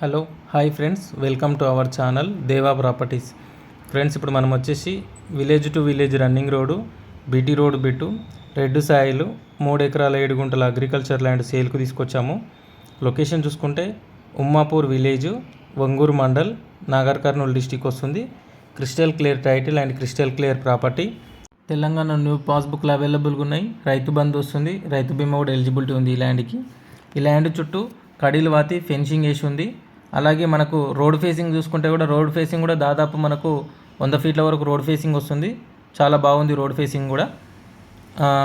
Hello hi friends. Welcome to our channel Deva properties. Friends ఇప్పుడు మనం వచ్చేసి village to village running road BT road bit రెడ్ సాయిలు మూడు ఎకరాల ఏడు గుంటల అగ్రికల్చర్ ల్యాండ్ సేల్కు తీసుకొచ్చాము. లొకేషన్ చూసుకుంటే ఉమ్మాపూర్ విలేజ్ వంగూరు మండల్ నాగర్ కర్నూలు డిస్టిక్ వస్తుంది. Crystal clear title and crystal clear property. Telangana new పాస్బుక్లు అవైలబుల్గా ఉన్నాయి. రైతు బంధు వస్తుంది. రైతు బీమా కూడా ఎలిజిబిలిటీ ఉంది ఈ ల్యాండ్కి. ఈ ల్యాండ్ చుట్టూ కడీలు వాతి ఫెన్సింగ్ వేసి ఉంది. అలాగే మనకు రోడ్ ఫేసింగ్ చూసుకుంటే కూడా రోడ్ ఫేసింగ్ కూడా దాదాపు మనకు వంద ఫీట్ల వరకు రోడ్ ఫేసింగ్ వస్తుంది. చాలా బాగుంది రోడ్ ఫేసింగ్ కూడా.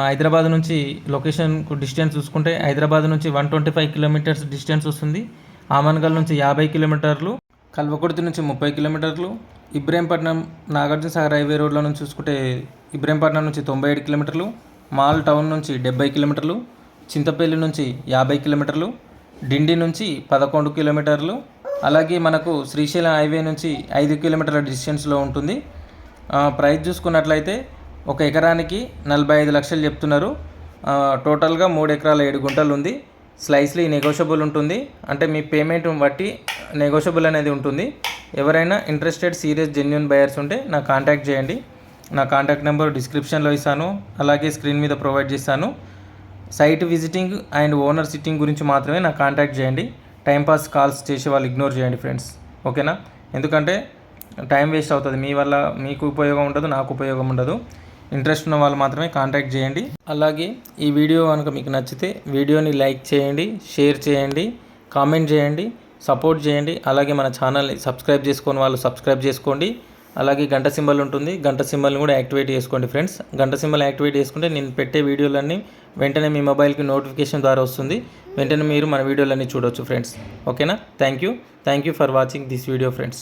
హైదరాబాద్ నుంచి లొకేషన్ డిస్టెన్స్ చూసుకుంటే హైదరాబాద్ నుంచి one twenty five kilometres distance వస్తుంది. ఆమన్గల్ నుంచి యాభై కిలోమీటర్లు కల్వకుర్తి నుంచి ముప్పై కిలోమీటర్లు ఇబ్రహీంపట్నం నాగార్జున సాగర్ హైవే రోడ్లో నుంచి చూసుకుంటే ఇబ్రహీంపట్నం నుంచి తొంభై ఏడు కిలోమీటర్లు మాల్ టౌన్ నుంచి డెబ్బై కిలోమీటర్లు చింతపల్లి నుంచి యాభై కిలోమీటర్లు డిండి నుంచి పదకొండు కిలోమీటర్లు అలాగే మనకు శ్రీశైలం హైవే నుంచి ఐదు కిలోమీటర్ల డిస్టెన్స్లో ఉంటుంది. ప్రైస్ చూసుకున్నట్లయితే ఒక ఎకరానికి నలభై ఐదు లక్షలు చెప్తున్నారు. టోటల్గా మూడు ఎకరాల ఏడు గుంటలు ఉంది. స్లైస్లీ నెగోషియబుల్ ఉంటుంది. అంటే మీ పేమెంట్ బట్టి నెగోషియబుల్ అనేది ఉంటుంది. ఎవరైనా ఇంట్రెస్టెడ్ సీరియస్ జెన్యున్ బయర్స్ ఉంటే నా కాంటాక్ట్ చేయండి. నా కాంటాక్ట్ నెంబర్ డిస్క్రిప్షన్లో ఇస్తాను. అలాగే స్క్రీన్ మీద ప్రొవైడ్ చేస్తాను. Site visiting and owner sitting గురించి మాత్రమే నా కాంటాక్ట్ చేయండి. టైంపాస్ కాల్స్ చేసే వాళ్ళు ఇగ్నోర్ చేయండి ఫ్రెండ్స్. ఓకేనా? ఎందుకంటే టైం వేస్ట్ అవుతుంది. మీ వల్ల మీకు ఉపయోగం ఉండదు నాకు ఉపయోగం ఉండదు. ఇంట్రెస్ట్ ఉన్న వాళ్ళు మాత్రమే కాంటాక్ట్ చేయండి. అలాగే ఈ వీడియో కనుక మీకు నచ్చితే వీడియోని లైక్ చేయండి షేర్ చేయండి కామెంట్ చేయండి సపోర్ట్ చేయండి. అలాగే మన ఛానల్ని సబ్స్క్రైబ్ చేసుకొని వాళ్ళు సబ్స్క్రైబ్ చేసుకోండి. అలాగే గంట సింబల్ ఉంటుంది. గంట సింబల్ని కూడా యాక్టివేట్ చేసుకోండి ఫ్రెండ్స్. గంట సింబల్ యాక్టివేట్ చేసుకుంటే నేను పెట్టే వీడియోలన్నీ వెంటనే మీ మొబైల్కి నోటిఫికేషన్ ద్వారా వస్తుంది. వెంటనే మీరు మన వీడియోలన్నీ చూడొచ్చు ఫ్రెండ్స్. ఓకేనా? Thank you. Thank you for watching this video friends.